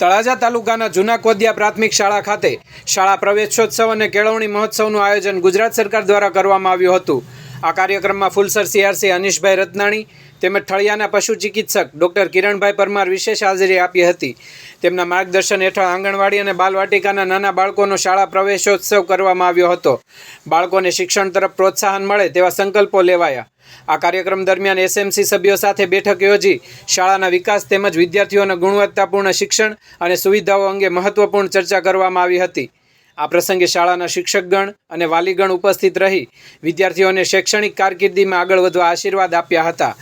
તળાજા તાલુકાના જૂના કોદિયા પ્રાથમિક શાળા ખાતે શાળા પ્રવેશોત્સવ અને કેળવણી મહોત્સવનું આયોજન ગુજરાત સરકાર દ્વારા કરવામાં આવ્યું હતું. આ કાર્યક્રમમાં ફુલસર સીઆરસી અનિશભાઈ રત્નાણી તેમજ ઠળિયાના પશુ ચિકિત્સક ડૉક્ટર કિરણભાઈ પરમાર વિશેષ હાજરી આપી હતી. તેમના માર્ગદર્શન હેઠળ આંગણવાડી અને બાલવાટિકાના નાના બાળકોનો શાળા પ્રવેશોત્સવ કરવામાં આવ્યો હતો. બાળકોને શિક્ષણ તરફ પ્રોત્સાહન મળે તેવા સંકલ્પો લેવાયા. આ કાર્યક્રમ દરમિયાન એસએમસી સભ્યો સાથે બેઠક યોજી શાળાના વિકાસ તેમજ વિદ્યાર્થીઓના ગુણવત્તાપૂર્ણ શિક્ષણ અને સુવિધાઓ અંગે મહત્વપૂર્ણ ચર્ચા કરવામાં આવી હતી. આ પ્રસંગે શાળાના શિક્ષકગણ અને વાલીગણ ઉપસ્થિત રહી વિદ્યાર્થીઓને શૈક્ષણિક કારકિર્દીમાં આગળ વધવા આશીર્વાદ આપ્યા હતા.